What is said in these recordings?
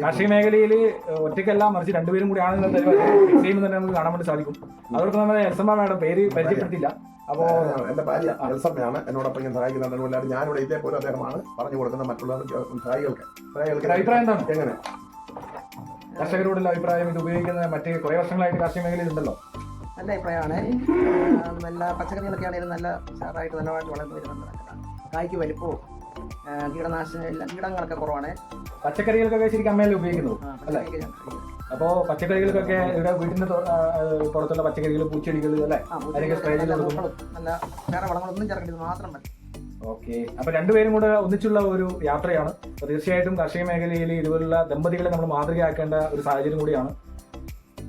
കാർഷിക മേഖലയിൽ ഒറ്റയ്ക്കല്ല മറിച്ച് രണ്ടുപേരും കൂടി ആണ് ചെയ്യുമ്പോൾ തന്നെ നമുക്ക് കാണാൻ വേണ്ടി സാധിക്കും. അതോടൊപ്പം നമ്മുടെ എൽസമ്മ മാഡം പേര് പരിചയപ്പെടുത്തില്ല അപ്പോ എന്റെ ഭാര്യ എൽസമ്മയാണ്. എന്നോടൊപ്പം ഞാൻ സഹായിക്കുന്നുണ്ട് അതുകൊണ്ടാണ് ഞാനിവിടെ ഇതേപോലെ അദ്ദേഹമാണ് പറഞ്ഞു കൊടുക്കുന്ന മറ്റുള്ള സഹായികൾക്ക്. ഒരു അഭിപ്രായം എന്താണ്? എങ്ങനെ? കർഷകരോടുള്ള അഭിപ്രായം ഇത് ഉപയോഗിക്കുന്ന മറ്റ് കുറെ വർഷങ്ങളായിട്ട് കാർഷിക മേഖലയിൽ ഉണ്ടല്ലോ. നല്ല അഭിപ്രായമാണ്. നല്ല പച്ചക്കറികളൊക്കെ ആണെങ്കിലും നല്ല ഉഷാറായിട്ട് നല്ലതായിട്ട് വളർന്നു വരുന്നുണ്ട്. കായ്ക്ക് വലിപ്പവും. കീടനാശിനി എല്ലാം കീടങ്ങളൊക്കെ കുറവാണ്. പച്ചക്കറികൾക്കൊക്കെ ശരിക്കും അമ്മയല്ലേ ഉപയോഗിക്കുന്നത്? കഴിക്കും. അപ്പോ പച്ചക്കറികൾക്കൊക്കെ ഇവിടെ വീടിന്റെ പുറത്തുള്ള പച്ചക്കറികൾ പൂച്ചെടികൾ അല്ലേ? അതിനൊക്കെ സ്പ്രേ ചെയ്ത് നല്ല വേറെ വളങ്ങളൊന്നും ചേർക്കേണ്ടത് മാത്രം മതി. ഓക്കെ. അപ്പൊ രണ്ടുപേരും കൂടെ ഒന്നിച്ചുള്ള ഒരു യാത്രയാണ്. അപ്പൊ തീർച്ചയായിട്ടും കാർഷിക മേഖലയിൽ ഇതുപോലുള്ള ദമ്പതികളെ നമ്മൾ മാതൃകയാക്കേണ്ട ഒരു സാഹചര്യം കൂടിയാണ്.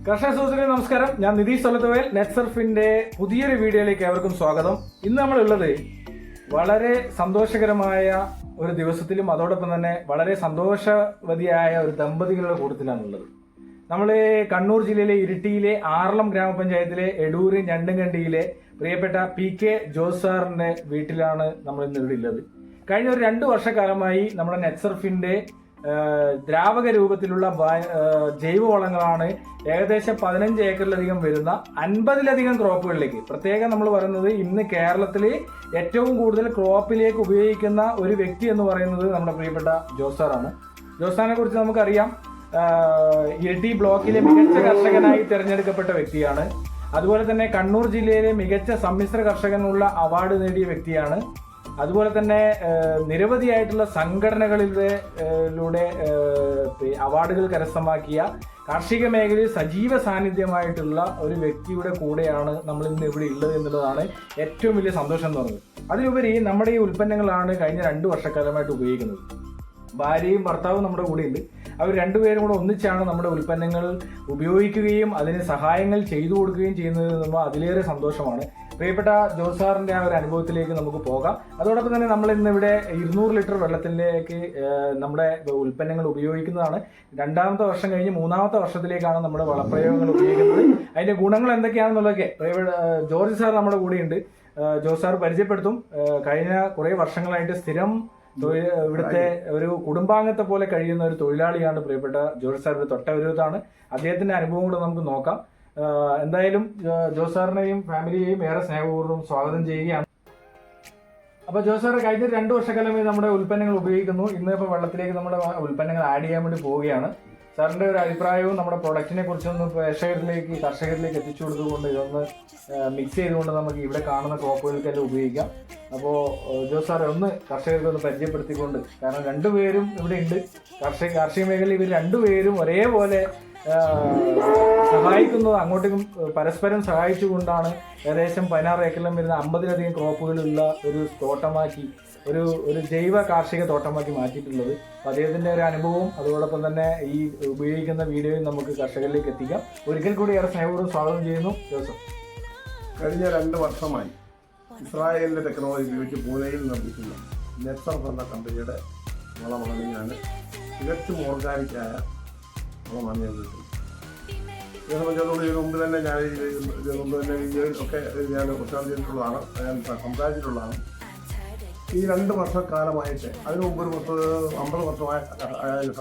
കർഷക സുഹൃത്തുക്കളെ നമസ്കാരം. ഞാൻ നിതീഷ് തൊലത്തുവേൽ നെറ്റ്സർഫിന്റെ പുതിയൊരു വീഡിയോയിലേക്ക് ഏവർക്കും സ്വാഗതം. ഇന്ന് നമ്മളുള്ളത് വളരെ സന്തോഷകരമായ ഒരു ദിവസത്തിലും അതോടൊപ്പം തന്നെ വളരെ സന്തോഷവതിയായ ഒരു ദമ്പതികളുടെ കൂട്ടത്തിലാണുള്ളത്. നമ്മൾ കണ്ണൂർ ജില്ലയിലെ ഇരിട്ടിയിലെ ആറളം ഗ്രാമപഞ്ചായത്തിലെ എടൂരി ഞണ്ടുകണ്ടിയിലെ പ്രിയപ്പെട്ട പി കെ ജോസ് സാറിന്റെ വീട്ടിലാണ് നമ്മൾ ഇന്ന് ഇവിടെ ഉള്ളത്. കഴിഞ്ഞ ഒരു രണ്ട് വർഷക്കാലമായി നമ്മുടെ നെറ്റ്സർഫിന്റെ ദ്രാവക രൂപത്തിലുള്ള ജൈവവളങ്ങളാണ് ഏകദേശം പതിനഞ്ച് ഏക്കറിലധികം വരുന്ന അൻപതിലധികം ക്രോപ്പുകളിലേക്ക്. പ്രത്യേകം നമ്മൾ പറയുന്നത് ഇന്ന് കേരളത്തിൽ ഏറ്റവും കൂടുതൽ ക്രോപ്പിലേക്ക് ഉപയോഗിക്കുന്ന ഒരു വ്യക്തി എന്ന് പറയുന്നത് നമ്മുടെ പ്രിയപ്പെട്ട ജോസാറാണ് ജോസാറിനെ കുറിച്ച് നമുക്കറിയാം. ഇരിട്ടി ബ്ലോക്കിലെ മികച്ച കർഷകനായി തിരഞ്ഞെടുക്കപ്പെട്ട വ്യക്തിയാണ്. അതുപോലെ തന്നെ കണ്ണൂർ ജില്ലയിലെ മികച്ച സമ്മിശ്ര കർഷകനുള്ള അവാർഡ് നേടിയ വ്യക്തിയാണ് അതുപോലെ തന്നെ നിരവധിയായിട്ടുള്ള സംഘടനകളിലൂടെ അവാർഡുകൾ കരസ്ഥമാക്കിയ കാർഷിക മേഖലയിൽ സജീവ സാന്നിധ്യമായിട്ടുള്ള ഒരു വ്യക്തിയുടെ കൂടെയാണ് നമ്മൾ ഇന്ന് ഇവിടെ ഉള്ളത് എന്നുള്ളതാണ് ഏറ്റവും വലിയ സന്തോഷം എന്ന് പറയുന്നത്. അതിലുപരി നമ്മുടെ ഈ ഉൽപ്പന്നങ്ങളാണ് കഴിഞ്ഞ രണ്ട് വർഷക്കാലമായിട്ട് ഉപയോഗിക്കുന്നത്. ഭാര്യയും ഭർത്താവും നമ്മുടെ കൂടെ ഉണ്ട് അവർ രണ്ടുപേരും കൂടെ ഒന്നിച്ചാണ് നമ്മുടെ ഉൽപ്പന്നങ്ങൾ ഉപയോഗിക്കുകയും അതിന് സഹായങ്ങൾ ചെയ്തു കൊടുക്കുകയും ചെയ്യുന്നത് നമ്മൾ അതിലേറെ സന്തോഷമാണ്. പ്രിയപ്പെട്ട ജോസാറിന്റെ ആ ഒരു അനുഭവത്തിലേക്ക് നമുക്ക് പോകാം. അതോടൊപ്പം തന്നെ നമ്മൾ ഇന്ന് ഇവിടെ ഇരുന്നൂറ് ലിറ്റർ വെള്ളത്തിലേക്ക് നമ്മുടെ ഉൽപ്പന്നങ്ങൾ ഉപയോഗിക്കുന്നതാണ്. രണ്ടാമത്തെ വർഷം കഴിഞ്ഞ് മൂന്നാമത്തെ വർഷത്തിലേക്കാണ് നമ്മുടെ വളപ്രയോഗങ്ങൾ ഉപയോഗിക്കുന്നത്. അതിന്റെ ഗുണങ്ങൾ എന്തൊക്കെയാണെന്നുള്ളതൊക്കെ പ്രിയപ്പെട്ട ജോർജ് സാർ നമ്മുടെ കൂടെയുണ്ട്. ജോസ് സാർ പരിചയപ്പെടുത്തും. കഴിഞ്ഞ കുറേ വർഷങ്ങളായിട്ട് സ്ഥിരം ഇവിടുത്തെ ഒരു കുടുംബാംഗത്തെ പോലെ കഴിയുന്ന ഒരു തൊഴിലാളിയാണ് പ്രിയപ്പെട്ട ജോർജ് സാറിന്റെ തൊട്ടവിരോധാണ് അദ്ദേഹത്തിന്റെ അനുഭവം കൂടെ നമുക്ക് നോക്കാം. എന്തായാലും ജോസാറിനെയും ജോസ് സാറിനെയും ഫാമിലിയെയും ഏറെ സ്നേഹപൂർവം സ്വാഗതം ചെയ്യുകയാണ്. അപ്പൊ ജോസ് സാറ് കഴിഞ്ഞ രണ്ടു വർഷക്കാലമായി നമ്മുടെ ഉൽപ്പന്നങ്ങൾ ഉപയോഗിക്കുന്നു. ഇന്ന് ഇപ്പൊ വെള്ളത്തിലേക്ക് നമ്മുടെ ഉൽപ്പന്നങ്ങൾ ആഡ് ചെയ്യാൻ വേണ്ടി പോവുകയാണ്. സാറിന്റെ ഒരു അഭിപ്രായവും നമ്മുടെ പ്രൊഡക്റ്റിനെ കുറിച്ചൊന്ന് പ്രേക്ഷകരിലേക്ക് കർഷകരിലേക്ക് എത്തിച്ചു കൊടുത്തുകൊണ്ട് ഇതൊന്ന് മിക്സ് ചെയ്തുകൊണ്ട് നമുക്ക് ഇവിടെ കാണുന്ന ക്രോപ്പുകൾക്കെല്ലാം ഉപയോഗിക്കാം. അപ്പോൾ ജോസ് സാറെ ഒന്ന് കർഷകർക്ക് ഒന്ന് പരിചയപ്പെടുത്തിക്കൊണ്ട് കാരണം രണ്ടുപേരും ഇവിടെ ഉണ്ട്. കർഷക കാർഷിക മേഖലയിൽ ഇവർ രണ്ടുപേരും ഒരേപോലെ സഹായിക്കുന്നത് അങ്ങോട്ടും പരസ്പരം സഹായിച്ചുകൊണ്ടാണ് ഏകദേശം പതിനാറ് ഏക്കറിലും വരുന്ന അമ്പതിലധികം ക്രോപ്പുകളുള്ള ഒരു തോട്ടമാക്കി ഒരു ഒരു ജൈവ കാർഷിക തോട്ടമാക്കി മാറ്റിയിട്ടുള്ളത്. അപ്പം അദ്ദേഹത്തിന്റെ ഒരു അനുഭവവും അതോടൊപ്പം തന്നെ ഈ ഉപയോഗിക്കുന്ന വീഡിയോയും നമുക്ക് കർഷകരിലേക്ക് എത്തിക്കാം. ഒരിക്കൽ കൂടി ഏറെ സ്നേഹപൂർവം സ്വാഗതം ചെയ്യുന്നു ജോസഫ്. കഴിഞ്ഞ രണ്ട് വർഷമായി ഇസ്രായേലിന്റെ ടെക്നോളജി ഉപയോഗിച്ച് പൂനെയിൽ നിർമ്മിക്കുന്ന നെസർ എന്ന കമ്പനിയുടെ വളമാണ് തികച്ചും ഓർഗാനിക്കായ മുമ്പ് തന്നെ ഞാൻ ഇത് ഇതിനു തന്നെ ഒക്കെ ഞാൻ പ്രചാരം ചെയ്തിട്ടുള്ളതാണ്. ഞാൻ സംസാരിച്ചിട്ടുള്ളതാണ്. ഈ രണ്ട് വർഷക്കാലമായിട്ട് അതിന് മുമ്പ് ഒരു പത്ത് അമ്പത് വർഷമായ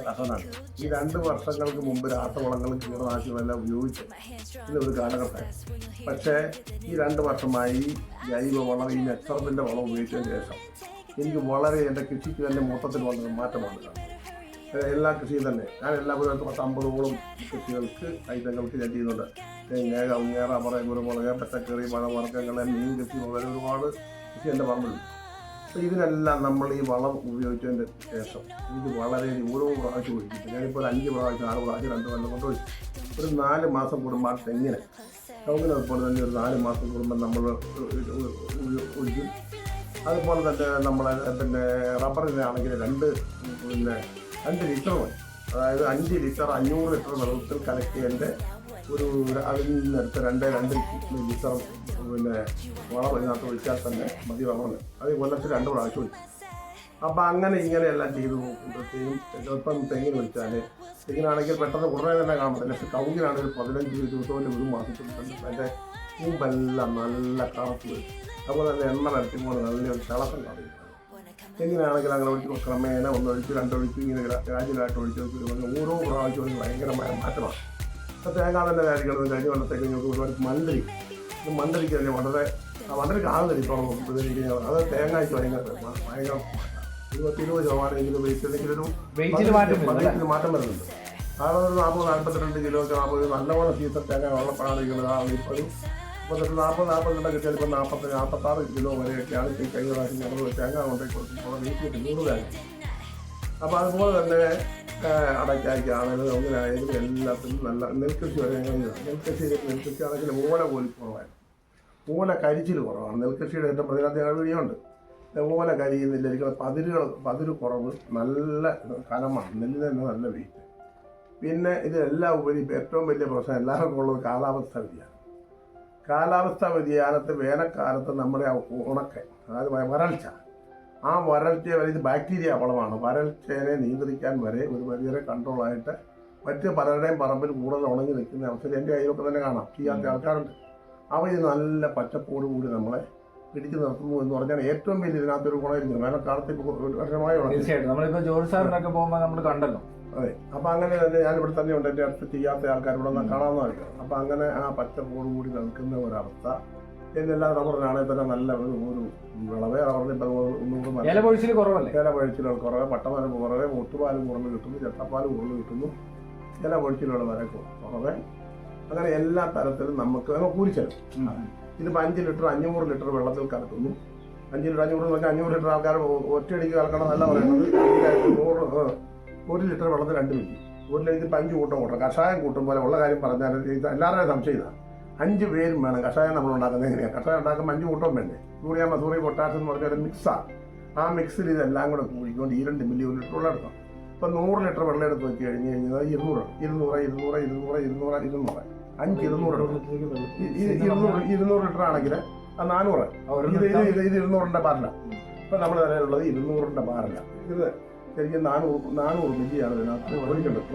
കഥനാണ് ഈ രണ്ട് വർഷങ്ങൾക്ക് മുമ്പ് രാസവളങ്ങളും കീടനാശികളെല്ലാം ഉപയോഗിച്ച് ഇന്ന് ഒരു കാലഘട്ടം. പക്ഷേ ഈ രണ്ട് വർഷമായി ജൈവവളം ഈ നെച്ചറിന്റെ വളം ഉപയോഗിച്ചതിന് ശേഷം എനിക്ക് വളരെ എന്റെ കൃഷിക്ക് തന്നെ മൊത്തത്തിൽ വളരെ മാറ്റമാണ് എല്ലാ കൃഷിയും തന്നെ. ഞാൻ എല്ലാ ഒരു പത്ത് അമ്പതോളം കൃഷികൾക്ക് ഐറ്റങ്ങൾക്ക് ഞാൻ ചെയ്യുന്നുണ്ട്. തേങ്ങ കവുങ്ങ റബ്ബർ കുരുമുളക് പച്ചക്കറി പഴവർഗങ്ങൾ മീൻ കൃഷി മുതൽ ഒരുപാട് കൃഷി എന്റെ പറമ്പിലുണ്ട്. അപ്പോൾ ഇതിനെല്ലാം നമ്മൾ ഈ വളം ഉപയോഗിച്ചതിന്റെ ശേഷം ഇത് വളരെ ഓരോ പ്രാവശ്യം ഒഴിച്ചിട്ട് ഞാനിപ്പോൾ ഒരു അഞ്ച് പ്രാവശ്യം ആറ് പ്രാവശ്യം രണ്ട് കൊല്ലം കൊണ്ട് ഒഴിച്ചു. ഒരു നാല് മാസം കൂടുമ്പോൾ ആ തെങ്ങിനെ കവുങ്ങിന് അതുപോലെ തന്നെ ഒരു നാല് മാസം കൂടുമ്പോൾ നമ്മൾ ഒഴിക്കും. അതുപോലെ തന്നെ നമ്മളെ പിന്നെ റബ്ബറിനാണെങ്കിൽ രണ്ട് പിന്നെ രണ്ട് ലിറ്റർ മതി. അതായത് അഞ്ച് ലിറ്റർ അഞ്ഞൂറ് ലിറ്റർ വെള്ളത്തിൽ കലക്കിയതിന്റെ ഒരു അതിൽ നിന്നെടുത്ത് രണ്ട് രണ്ട് ലിറ്റർ പിന്നെ വളം ഇതിനകത്ത് ഒഴിച്ചാൽ തന്നെ മതി വെള്ളം അത് കൊല്ലത്തിൽ രണ്ട് പ്രാവശ്യം ഒഴിക്കും. അപ്പം അങ്ങനെ ഇങ്ങനെയെല്ലാം ചെയ്തു നോക്കുമ്പോഴത്തേക്കും ചിലപ്പം തെങ്ങിന് ഒഴിച്ചാൽ തെങ്ങിനാണെങ്കിൽ പെട്ടെന്ന് ഉടനെ തന്നെ കാണാൻ പറ്റില്ല. പക്ഷെ കവുങ്ങിനാണെങ്കിൽ പതിനഞ്ച് ദിവസം ഒരു മാസത്തിൽ തന്നെ അതിന്റെ കൂമ്പെല്ലാം നല്ല കറുപ്പ് വരും. അതുപോലെ തന്നെ എണ്ണ വരയ്ക്കുമ്പോൾ നല്ലൊരു തിളക്കം കാണിക്കും എങ്ങനെയാണെങ്കിൽ അങ്ങനെ ഒഴിച്ച് ക്രമേണ ഒന്നൊഴിച്ച് രണ്ടൊഴിച്ച് ഇങ്ങനെ രാജ്യമായിട്ട് ഒഴിച്ച് വരുമ്പോൾ ഓരോ പ്രാവശ്യവും ഭയങ്കരമായ മാറ്റമാണ്. ഇപ്പോൾ തേങ്ങാതന്നെ തന്നെ കാര്യങ്ങളും കഴിഞ്ഞ കൊല്ലത്തേക്ക് ഞങ്ങൾക്ക് ഒരുപാട് മണ്ടരി മണ്ടരിക്ക് തന്നെ വളരെ ആ കാണുന്നില്ല ഇപ്പോൾ അത് തേങ്ങയ്ക്ക് ഭയങ്കര ഭയങ്കര ഇരുപത്തി ഇരുപത് ശതമാനമെങ്കിലും വെയിറ്റ് അല്ലെങ്കിൽ ഒരു വെയിറ്റിൽ മാറ്റം വരുന്നുണ്ട് കാരണം ഒരു നാൽപ്പത് നാൽപ്പത്തിരണ്ട് കിലോ ഒക്കെ നാൽപ്പത് നല്ലപോലെ സീസൺ തേങ്ങ വെള്ളപ്പാടിക്കുന്നത് ആ ഇപ്പോൾ മുപ്പത്തെട്ട് നാൽപ്പത് നാൽപ്പത്തിരണ്ട് കിട്ടിയാൽ ഇപ്പോൾ നാൽപ്പത്തി നാൽപ്പത്താറ് കിലോ വരെയൊക്കെയാണ് ഈ കഴിഞ്ഞ പ്രാവശ്യം ഞങ്ങൾ തേങ്ങ കൊണ്ടേ കൊടുക്കുമ്പോൾ വീട്ടിൽ നൂറ് അപ്പോൾ അതുപോലെ തന്നെ അടയ്ക്കായ്ക്കാണെങ്കിലും ഒന്നിനായാലും എല്ലാത്തിനും നല്ല നെൽകൃഷി വരെ ഞങ്ങൾ നെൽകൃഷി നെൽകൃഷി ആണെങ്കിൽ ഓല പോലും കുറവായിരുന്നു. ഓല കരിച്ചിൽ കുറവാണ്. നെൽകൃഷിയുടെ ഏറ്റവും പ്രതിനകത്ത് ഞങ്ങൾ വീഡിയോ ഓല കരിയുന്നില്ല എനിക്ക് പതിരുകൾ പതിര് കുറവ് നല്ല കനമാണ്. നെല്ലിന് തന്നെ നല്ല വെയിറ്റ് പിന്നെ ഇതെല്ലാം ഉപരി ഏറ്റവും വലിയ പ്രശ്നം എല്ലാവർക്കും ഉള്ളത് കാലാവസ്ഥ വ്യതിയാനം. കാലാവസ്ഥ വ്യതിയാനത്ത് വേനൽക്കാലത്ത് നമ്മുടെ ആ ഉണക്ക അതായത് വരൾച്ച. ആ വരൾച്ച വരെ ഇത് ബാക്ടീരിയ വളമാണ് വരൾച്ചയെ നിയന്ത്രിക്കാൻ വരെ ഒരു പരിധിവരെ കൺട്രോളായിട്ട് മറ്റ് പലരുടെയും പറമ്പിൽ കൂടുതൽ ഉണങ്ങി നിൽക്കുന്ന അവസരം എന്റെ കയ്യിലൊക്കെ തന്നെ കാണാം. ചെയ്യാത്ത ആൾക്കാരുണ്ട്. അവ ഇത് നല്ല പച്ചപ്പോട് കൂടി നമ്മളെ പിടിച്ചു നിർത്തുന്നു എന്ന് പറഞ്ഞാൽ ഏറ്റവും വലിയ ഇതിനകത്തൊരു ഗുണമായിരിക്കും വേനൽക്കാലത്ത് ഇപ്പോൾ ഒരു വർഷമായി തീർച്ചയായിട്ടും. ജോർജ് സാറിനൊക്കെ പോകുമ്പോൾ നമ്മൾ കണ്ടല്ലോ. അതെ. അപ്പൊ അങ്ങനെ തന്നെ ഞാൻ ഇവിടെ തന്നെ ഉണ്ട്. എന്റെ അടുത്ത് ചെയ്യാത്ത ആൾക്കാർ ഇവിടെ നിന്ന് കാണാവുന്നതായിരിക്കും അപ്പൊ അങ്ങനെ ആ പച്ചപ്പോട് കൂടി നിൽക്കുന്ന ഒരവസ്ഥ. എന്നെല്ലാം റബ്ബറിനാണെങ്കിൽ തന്നെ നല്ല ഒരു ഒരു വിളവേ. റബ്ബറിന് ഇപ്പം ഒന്നുകൂടെ ഇല പൊഴിച്ചിൽ കുറവല്ലേ? ഇല പഴിച്ചിലുകൾ കുറവ്. പട്ടമരം കുറവ്. മുട്ടുപാലും കുറവ് കിട്ടുന്നു. ചട്ടപ്പാലും കുറവ് കിട്ടുന്നു. ഇല പൊഴിച്ചിലുകൾ വരെ കുറവ്. അങ്ങനെ എല്ലാ തരത്തിലും നമുക്ക് കൂലിച്ചെലവ് ഇതിപ്പോൾ അഞ്ച് ലിറ്റർ അഞ്ഞൂറ് ലിറ്റർ വെള്ളത്തിൽ കലക്കുന്നു. അഞ്ച് ലിറ്റർ അഞ്ഞൂറ് എന്ന് പറഞ്ഞാൽ അഞ്ഞൂറ് ലിറ്റർ ആൾക്കാർ ഒറ്റയടിക്ക് കലക്കണം എന്നല്ല പറയുന്നത്. നൂറ് ഒരു ലിറ്റർ വെള്ളത്തിൽ രണ്ട് മിനിറ്റ്. ഒരു ലിറ്റർ ഇപ്പം അഞ്ച് കൂട്ടം കൂട്ടണം. കഷായം കൂട്ടും പോലെ ഉള്ള കാര്യം പറഞ്ഞാൽ എല്ലാവരുടെയും സംശയം ഇതാണ് അഞ്ച് പേരും വേണം കഷായം നമ്മൾ ഉണ്ടാക്കുന്നത് എങ്ങനെയാണ് കഷായം ഉണ്ടാക്കുമ്പോൾ അഞ്ച് കൂട്ടം വേണ്ടേ? യൂറിയ മസൂറി പൊട്ടാസ് എന്ന് പറഞ്ഞ ഒരു മിക്സാണ് ആ. മിക്സിൽ ഇതെല്ലാം കൂടെ കൂടിക്കൊണ്ട് ഈ രണ്ട് മില്ലി ഒരു ലിറ്റർ വെള്ളം എടുക്കണം. ഇപ്പം നൂറ് ലിറ്റർ വെള്ളം എടുത്ത് വെച്ച് കഴിഞ്ഞ് കഴിഞ്ഞാൽ ഇരുന്നൂറ് ഇരുന്നൂറ് ഇരുന്നൂറ് ഇരുന്നൂറ് ഇരുന്നൂറ് ഇരുന്നൂറ്. അഞ്ച് ഇരുന്നൂറ് ഇരുന്നൂറ് ഇരുന്നൂറ് ലിറ്റർ ആണെങ്കിൽ ആ നാനൂറ്. ഇത് ഇത് ഇത് ഇരുന്നൂറിന്റെ ഇരുന്നൂറിന്റെ ഇപ്പം ഇപ്പൊ നമ്മുടെ നിലയിലുള്ളത് ഇരുന്നൂറിന്റെ ബാരല ഇത് ശരിക്കും നാനൂറ് നാനൂറ് മില്ലിയാണ് ഇതിനകത്ത്. ഒഴിക്കേണ്ടത്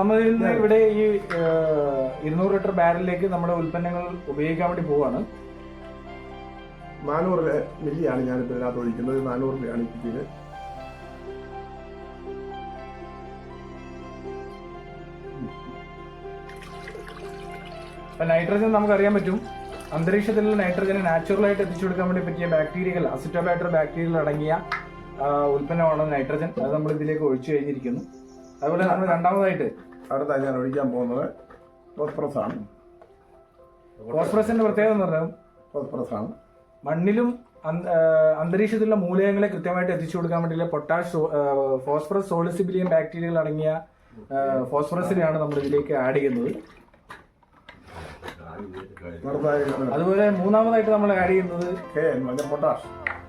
നമ്മൾ ഇന്ന് ഇവിടെ ഈ ഇരുന്നൂറ് ലിറ്റർ ബാരലിലേക്ക് നമ്മുടെ ഉൽപ്പന്നങ്ങൾ ഉപയോഗിക്കാൻ വേണ്ടി പോവാണ്. നാനൂറ് മില്ലിയാണ് ഞാനിപ്പോൾ ഇതിനകത്ത് ഒഴിക്കുന്നത്. നാനൂറ് മില്ലിയാണ് ഇപ്പിച്ചത് അപ്പൊ നൈട്രജൻ നമുക്കറിയാൻ പറ്റും. അന്തരീക്ഷത്തിലുള്ള നൈട്രജനെ നാച്ചുറലായിട്ട് എത്തിച്ചു കൊടുക്കാൻ വേണ്ടി പറ്റിയ ബാക്ടീരിയകൾ അസിറ്റോബാക്ടർ ബാക്ടീരിയകൾ അടങ്ങിയ ഉൽപ്പന്നമാണ് നൈട്രജൻ അത് നമ്മൾ ഇതിലേക്ക് ഒഴിച്ചു കഴിഞ്ഞിരിക്കുന്നു. അതുപോലെ നമ്മൾ രണ്ടാമതായിട്ട് അടുത്ത ഞാൻ ഒഴിക്കാൻ പോകുന്നത് ഫോസ്ഫറസ് ആണ്. ഫോസ്ഫറസിന്റെ പ്രത്യേകത എന്ന് പറഞ്ഞാൽ ഫോസ്ഫറസ് ആണ്. മണ്ണിലും അന്ത- അന്തരീക്ഷത്തിലുള്ള മൂലകങ്ങളെ കൃത്യമായിട്ട് എത്തിച്ചു കൊടുക്കാൻ വേണ്ടിയുള്ള പൊട്ടാഷ് ഫോസ്ഫറസ് സോളിസിബിലിയം ബാക്ടീരിയകൾ അടങ്ങിയ ഫോസ്ഫറസിനെയാണ് നമ്മൾ ഇതിലേക്ക് ആഡ് ചെയ്യുന്നത്. അതുപോലെ മൂന്നാമതായിട്ട് നമ്മൾ ആഡ് ചെയ്യുന്നത് പൊട്ടാഷ്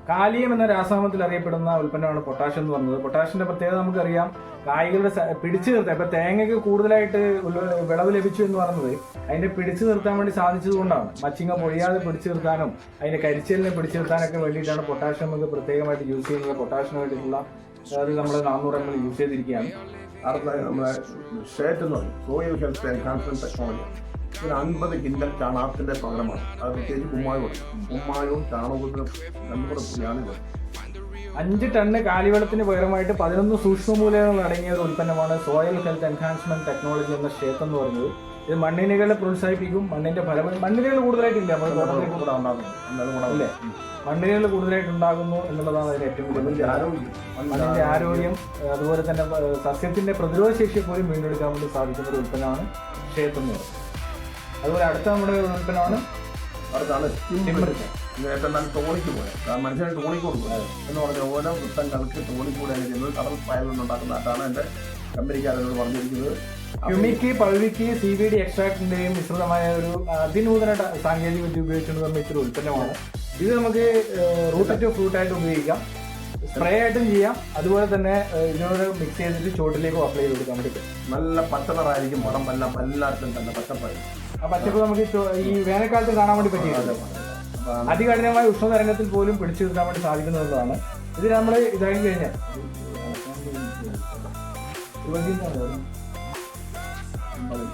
കാലിയം എന്ന രാസനാമത്തിൽ അറിയപ്പെടുന്ന ഉൽപ്പന്നമാണ് പൊട്ടാഷ് എന്ന് പറഞ്ഞത്. പൊട്ടാഷിന്റെ പ്രത്യേകത നമുക്കറിയാം. കായ്കളുടെ പിടിച്ചു നിർത്താൻ ഇപ്പൊ തേങ്ങയ്ക്ക് കൂടുതലായിട്ട് വിളവ് ലഭിച്ചു എന്ന് പറയുന്നത് അതിന്റെ പിടിച്ചു നിർത്താൻ വേണ്ടി സാധിച്ചതുകൊണ്ടാണ് മച്ചിങ്ങ പൊഴിയാതെ പിടിച്ചു നിർത്താനും അതിന്റെ കരിച്ചലിനെ പിടിച്ചു നിർത്താനൊക്കെ വേണ്ടിയിട്ടാണ് പൊട്ടാഷ്യം നമുക്ക് പ്രത്യേകമായിട്ട് യൂസ് ചെയ്യുന്നത്. പൊട്ടാഷിന് വേണ്ടിയിട്ടുള്ള അതായത് നമ്മൾ നാനൂറ് എം എൽ യൂസ് ചെയ്തിരിക്കുകയാണ്. നമ്മുടെ ഷേറ്റ് എന്ന് പറയും. സോയിൽ ഹെൽത്ത് ആൻഡ് ടെക്നോളജി ഒരു അൻപത് കിൻഡൽ ചാണകത്തിന്റെ പകരമാണ്. അത് പ്രത്യേകിച്ച് കുമ്മായും കുമ്മായവും ചാണകത്തിനും രണ്ടും കൂടെ കൂടിയാണ് അഞ്ച് ടണ്ണ് കാലിവെള്ളത്തിന് പകരമായിട്ട് പതിനൊന്ന് സൂക്ഷ്മമൂലകങ്ങൾ അടങ്ങിയ ഒരു ഉൽപ്പന്നമാണ് സോയിൽ ഹെൽത്ത് എൻഹാൻസ്മെന്റ് ടെക്നോളജി എന്ന ക്ഷേത്രം എന്ന് പറയുന്നത്. ഇത് മണ്ണിനുകളെ പ്രോത്സാഹിപ്പിക്കും മണ്ണിന്റെ ഫലം മണ്ണിനുകൾ കൂടുതലായിട്ടില്ല അല്ലേ മണ്ണിനകൾ കൂടുതലായിട്ട് ഉണ്ടാകുന്നു എന്നുള്ളതാണ് അതിന് ഏറ്റവും വലിയ മണ്ണിന്റെ. ആരോഗ്യം. മണ്ണിന്റെ ആരോഗ്യം. അതുപോലെ തന്നെ സസ്യത്തിന്റെ പ്രതിരോധ ശേഷി പോലും വീണ്ടെടുക്കാൻ വേണ്ടി സാധിക്കുന്ന ഒരു ഉൽപ്പന്നമാണ് ക്ഷേത്രം എന്ന് പറയുന്നത്. അതുപോലെ അടുത്ത നമ്മുടെ ഉൽപ്പന്നമാണ് അടുത്താണ് ടിമ്പർ ഏറ്റവും നല്ല തോണിക്ക് പോയത് മനുഷ്യനെ തോണിക്ക് കൊടുക്കും. എന്ന് പറഞ്ഞ ഓരോ വൃത്തങ്ങൾക്ക് തോണിക്കൂടെ ചെയ്യുന്നത് കടൽ പായൽ നിന്നുണ്ടാക്കുന്ന അതാണ് എന്റെ കമ്പനിക്കാരനോട് പറഞ്ഞിരിക്കുന്നത്. ക്യുമിക്ക് പഴുവിക്ക് സി ബി ഡി എക്സ്ട്രാക്ടിന്റെയും മിശ്രിതമായ ഒരു അതിനൂതന സാങ്കേതിക വിദ്യ ഉപയോഗിച്ചുകൊണ്ട് നിർമ്മിച്ച ഒരു ഉൽപ്പന്നമാണ്. ഇത് നമുക്ക് റൂട്ട് ടു ഫ്രൂട്ട് ആയിട്ട് ഉപയോഗിക്കാം. സ്പ്രേ ആയിട്ടും ചെയ്യാം. അതുപോലെ തന്നെ ഇതിനോട് മിക്സ് ചെയ്തിട്ട് ചോട്ടിലേക്ക് അപ്ലൈ ചെയ്ത് കൊടുക്കാൻ പറ്റും നല്ല പച്ചനിറായിരിക്കും മുടം. എല്ലാം എല്ലാത്തിലും തന്നെ പച്ചപ്പായിരിക്കും ആ പച്ചപ്പ് നമുക്ക് ഈ വേനൽക്കാലത്ത് കാണാൻ വേണ്ടി പറ്റിയിട്ടില്ല അതികഠിനമായ ഉഷ്ണതരംഗത്തിൽ പോലും പിടിച്ചു നിർത്താൻ വേണ്ടി സാധിക്കുന്നതാണ് ഇത് നമ്മൾ ഇതായി കഴിഞ്ഞാൽ അമ്പത്.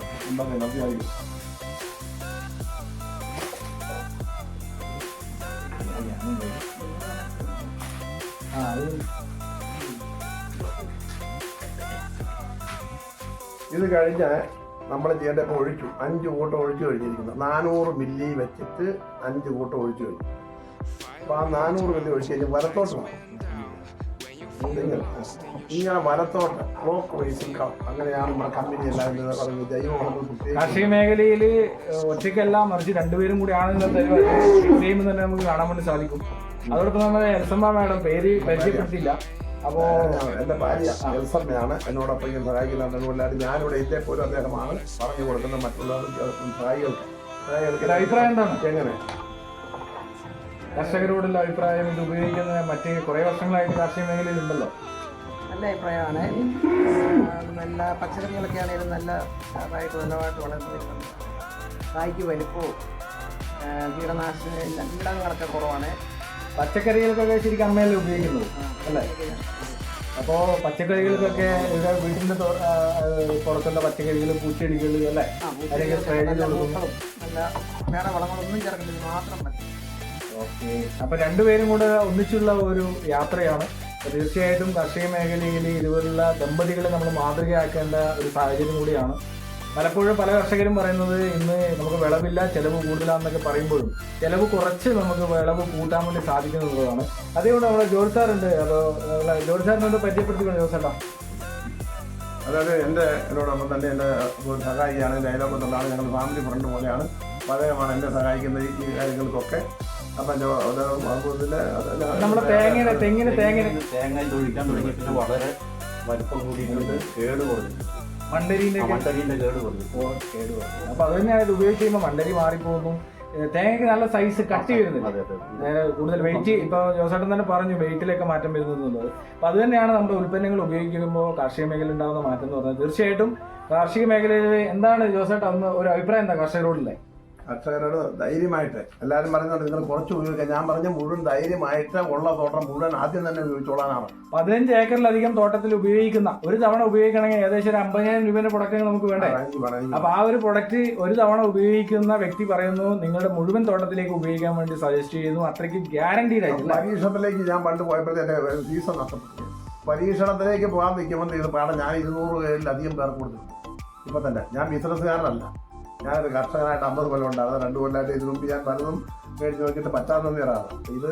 ഇത് കഴിഞ്ഞ് നമ്മൾ ചെയ്യേണ്ട ഇപ്പോൾ ഒഴിച്ചു. അഞ്ച് കൂട്ടം ഒഴിച്ചു കഴിഞ്ഞിരിക്കുന്നു. നാനൂറ് മില്ലി വെച്ചിട്ട് അഞ്ച് കൂട്ടം ഒഴിച്ചു കഴിഞ്ഞു. അപ്പോൾ ആ നാനൂറ് മില്ലി ഒഴിച്ച് കഴിഞ്ഞ് വലത്തോട്ട് പോകണം ഇങ്ങനെ വലത്തോട്ട് ക്ലോക്ക് വൈസ് അങ്ങനെയാണ് നമ്മുടെ കമ്പനി എല്ലാവരും പ്രത്യേകിച്ച് കാർഷിക മേഖലയിൽ ഒറ്റയ്ക്കല്ല മറിച്ച് രണ്ടുപേരും കൂടി ടീം തന്നെ നമുക്ക് കാണാൻ വേണ്ടി സാധിക്കും. അതോടൊപ്പം നമ്മൾ എൽസമ്മ മാഡം പേര് പരിചയപ്പെടുത്തിയില്ല. അപ്പോ എന്റെ ഭാര്യ എൽസമ്മയാണ്. എന്നോടൊപ്പം ഇങ്ങനെ സഹായിക്കുന്നുണ്ട് അതുകൊണ്ടാണ് ഞാനിവിടെ ഇതേ പോലും അദ്ദേഹമാണ് പറഞ്ഞു കൊടുക്കുന്ന മറ്റുള്ളവർക്ക് സഹായികൾക്ക് അഭിപ്രായം എന്താണ്? എങ്ങനെ? കർഷകരോടുള്ള അഭിപ്രായം ഇത് ഉപയോഗിക്കുന്ന മറ്റ് കുറെ വർഷങ്ങളായിട്ട് കാർഷിക മേഖലയിൽ ഉണ്ടല്ലോ നല്ല അഭിപ്രായമാണ്. നല്ല പച്ചക്കറികളൊക്കെ ആണെങ്കിലും നല്ല ഉഷാറായിട്ട് നല്ലതായിട്ട് വളർന്നു വരുന്നുണ്ട് കായ്ക്ക് വലിപ്പവും കീടനാശിനി കീടങ്ങളൊക്കെ കുറവാണ്. പച്ചക്കറികൾക്കൊക്കെ ശരിക്കും അമ്മയല്ലേ ഉപയോഗിക്കുന്നത് അല്ലേ? അപ്പോൾ പച്ചക്കറികൾക്കൊക്കെ ഇവിടെ ആ, പുറത്തുള്ള പച്ചക്കറികൾ പൂച്ചെടികൾ അല്ലേ? അല്ലെങ്കിൽ അതിനൊക്കെ സ്പ്രേ ചെയ്ത് വേറെ വളങ്ങളൊന്നും മാത്രം മതി. ഓക്കെ. അപ്പൊ രണ്ടുപേരും കൂടെ ഒന്നിച്ചുള്ള ഒരു യാത്രയാണ്. തീർച്ചയായിട്ടും കാർഷിക മേഖലയിൽ ഇതുപോലുള്ള ദമ്പതികളെ നമ്മൾ മാതൃകയാക്കേണ്ട ഒരു സാഹചര്യം കൂടിയാണ്. പലപ്പോഴും പല കർഷകരും പറയുന്നത് ഇന്ന് നമുക്ക് വിളവില്ല ചെലവ് കൂടുതലാണെന്നൊക്കെ പറയുമ്പോഴും ചെലവ് കുറച്ച് നമുക്ക് വിളവ് കൂട്ടാൻ വേണ്ടി സാധിക്കുന്നുള്ളതാണ് അതുകൊണ്ട് നമ്മുടെ ജോർജ് സാറുണ്ട്. അതോ നമ്മളെ ജോർജ് സാറിനോട് പരിചയപ്പെടുത്തിക്കൊണ്ട് ജോസ് ചേട്ടാ അതായത് എന്റെ എന്നോടൊപ്പം തന്നെ എന്റെ സഹായിയാണ് എന്റെ അയലോക്കത്തുള്ളതാണ് ഞങ്ങൾ ഫാമിലി ഫ്രണ്ട് പോലെയാണ്. പഴയമാണ് എന്നെ സഹായിക്കുന്ന ഈ കാര്യങ്ങൾക്കൊക്കെ. അപ്പം നമ്മുടെ തേങ്ങ തെങ്ങിന് തേങ്ങ തേങ്ങ തൊഴിക്കാൻ തുടങ്ങിയിട്ട് പിന്നെ വളരെ വലിപ്പം കൂടിയിട്ടുണ്ട്. കേട് കുറഞ്ഞു മണ്ടരിന്റെ ഒക്കെ കേട് കുറഞ്ഞു ഓ, കേട് വന്നു. അപ്പൊ അത് ഇത് ഉപയോഗിച്ച് കഴിയുമ്പോൾ മണ്ടരി മാറിപ്പോകുന്നു. തേങ്ങയ്ക്ക് നല്ല സൈസ് കട്ടി വരുന്നില്ല നേരെ കൂടുതൽ വെയിറ്റ് ഇപ്പൊ ജോസേട്ടൻ തന്നെ പറഞ്ഞു വെയിറ്റിലൊക്കെ മാറ്റം വരുന്നുള്ളത് അപ്പൊ അത് തന്നെയാണ് നമ്മുടെ ഉൽപ്പന്നങ്ങൾ ഉപയോഗിക്കുമ്പോൾ കാർഷിക മേഖല ഉണ്ടാകുന്ന മാറ്റം എന്ന് പറഞ്ഞാൽ തീർച്ചയായിട്ടും കാർഷിക മേഖലയിൽ എന്താണ് ജോസേട്ടൻ അന്ന് ഒരു അഭിപ്രായം എന്താ കർഷകരോടുള്ളത് കർഷകരോട് ധൈര്യമായിട്ട് എല്ലാവരും പറയുന്നുണ്ട് നിങ്ങൾ കുറച്ച് ഉപയോഗിക്കുക. ഞാൻ പറഞ്ഞ മുഴുവൻ ധൈര്യമായിട്ട് ഉള്ള തോട്ടം മുഴുവൻ ആദ്യം തന്നെ ഉപയോഗിച്ചോളാനാണ്. പതിനഞ്ച് ഏക്കറിലധികം തോട്ടത്തിൽ ഉപയോഗിക്കുന്ന ഒരു തവണ ഉപയോഗിക്കണമെങ്കിൽ ഏകദേശം ഒരു അമ്പതിനായിരം രൂപയുടെ പ്രൊഡക്റ്റ് നമുക്ക് വേണ്ടേ? അപ്പൊ ആ ഒരു പ്രൊഡക്റ്റ് ഒരു തവണ ഉപയോഗിക്കുന്ന വ്യക്തി പറയുന്നു നിങ്ങളുടെ മുഴുവൻ തോട്ടത്തിലേക്ക് ഉപയോഗിക്കാൻ വേണ്ടി സജസ്റ്റ് ചെയ്യുന്നു. അത്രയ്ക്ക് ഗ്യാരണ്ടീഡ് ആയിട്ടില്ല പരീക്ഷണത്തിലേക്ക് ഞാൻ പണ്ട് പോയപ്പോഴത്തെ എന്റെ സീസൺ നഷ്ടപ്പെട്ടു. പരീക്ഷണത്തിലേക്ക് പോകാൻ നിൽക്കുമ്പോൾ ഇത് പാടം ഞാൻ ഇരുന്നൂറ് പേരിലധികം പേർക്ക് കൊടുത്തു ഇപ്പം തന്നെ ഞാൻ ബിസിനസ്സുകാരനല്ല ഞാനൊരു കർഷകനായിട്ട് അമ്പത് കൊല്ലം ഉണ്ടായിരുന്നു. രണ്ട് കൊല്ലമായിട്ട് ഇതിനു മുമ്പ് ഞാൻ പലതും മേടിച്ച് നോക്കിയിട്ട് പറ്റാത്ത നേരാണ് ഇത്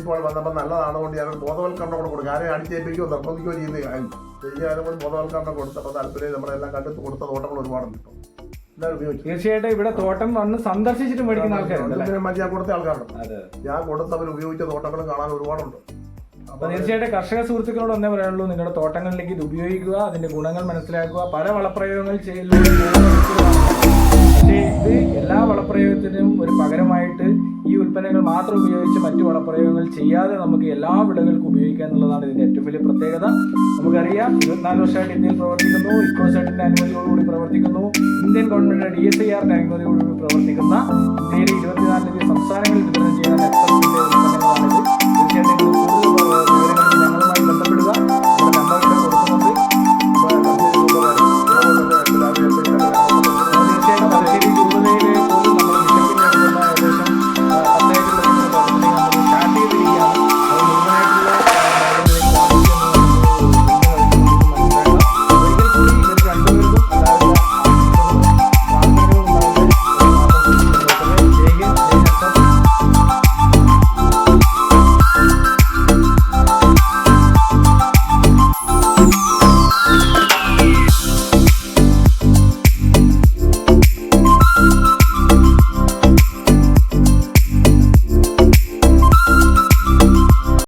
ഇപ്പോൾ വന്നപ്പോൾ നല്ലതാണ് കൊണ്ട് ഞാനൊരു ബോധവൽക്കരണം കൂടെ കൊടുക്കും. ആരെയും അടിച്ചേൽപ്പിക്കുകയോ നിർബന്ധിക്കുകയോ ചെയ്യുന്ന കാര്യം ചെയ്യാനും കൂടി ബോധവൽക്കരണം കൊടുത്തപ്പോൾ താല്പര്യം നമ്മളെല്ലാം കണ്ടെത്തി കൊടുത്ത തോട്ടങ്ങൾ ഒരുപാടുണ്ട് ഇപ്പോൾ തീർച്ചയായിട്ടും ഇവിടെ തോട്ടം വന്ന് സന്ദർശിച്ചിട്ട് മേടിക്കുന്ന ആൾക്കാരുണ്ട് ഞാൻ കൊടുത്ത ആൾക്കാരുണ്ട്. ഞാൻ കൊടുത്തവർ ഉപയോഗിച്ച തോട്ടങ്ങൾ കാണാൻ ഒരുപാടുണ്ട്. അപ്പൊ തീർച്ചയായിട്ടും കർഷക സുഹൃത്തുക്കളോട് ഒന്നേ പറയാനുള്ളൂ. നിങ്ങളുടെ തോട്ടങ്ങളിലേക്ക് ഇത് ഉപയോഗിക്കുക അതിന്റെ ഗുണങ്ങൾ മനസ്സിലാക്കുക പല വളപ്രയോഗങ്ങൾ ചെയ്യലിലൂടെ ഇത് എല്ലാ വളപ്രയോഗത്തിനും ഒരു പകരമായിട്ട് ഈ ഉൽപ്പന്നങ്ങൾ മാത്രം ഉപയോഗിച്ച് മറ്റു വളപ്രയോഗങ്ങൾ ചെയ്യാതെ നമുക്ക് എല്ലാ വിളകൾക്കും ഉപയോഗിക്കുക എന്നുള്ളതാണ് ഇതിന്റെ ഏറ്റവും വലിയ പ്രത്യേകത. നമുക്കറിയാം ഇരുപത്തിനാല് വർഷമായിട്ട് ഇന്ത്യയിൽ പ്രവർത്തിക്കുന്നു ഇക്കോസെറ്റിന്റെ അനുമതിയോടുകൂടി പ്രവർത്തിക്കുന്നു Indian government D S I ആറിന്റെ അനുമതിയോടുകൂടി പ്രവർത്തിക്കുന്ന ഇന്ത്യയിലെ ഇരുപത്തിനാലിലധികം സംസ്ഥാനങ്ങളിൽ വിതരണം ഉൽപ്പന്നങ്ങളാണിത്. തീർച്ചയായിട്ടും